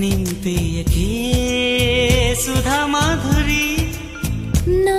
నింపేయకే సుధా మాధురి నా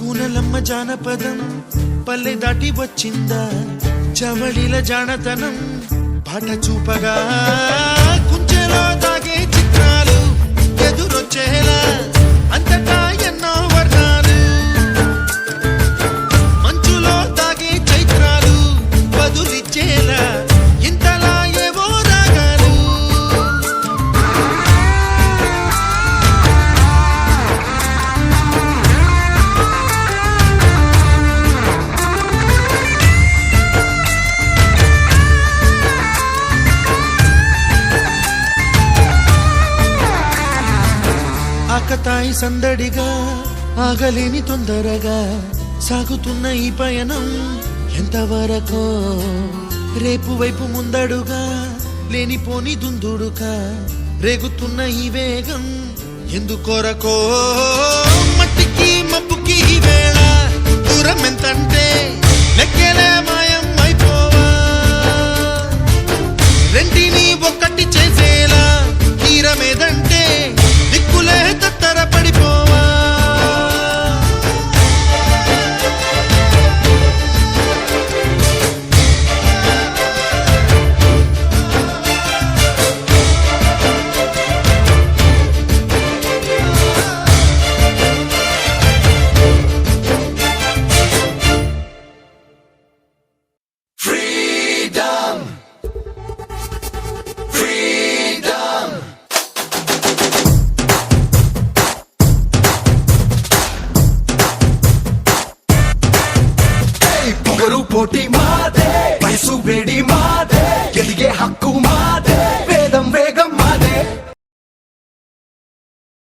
కూనలమ్మ జానపదం పల్లె దాటి వచ్చిందా? చవళిల జానతనం పాట చూపగా. కుంచెలో తాగే చిత్రాలు ఎదురొచ్చేలా ఆకతాయి సందడిగా ఆగలేని తొందరగా సాగుతున్న ఈ పయనం ఎంతవరకో? రేపు వైపు ముందడుగా లేనిపోని దుందుడుగా రేగుతున్న ఈ వేగం ఎందుకొరకో? మట్టి freedom. Freedom. Hey, Pugaru Poti Made, Paisu Bredi Made.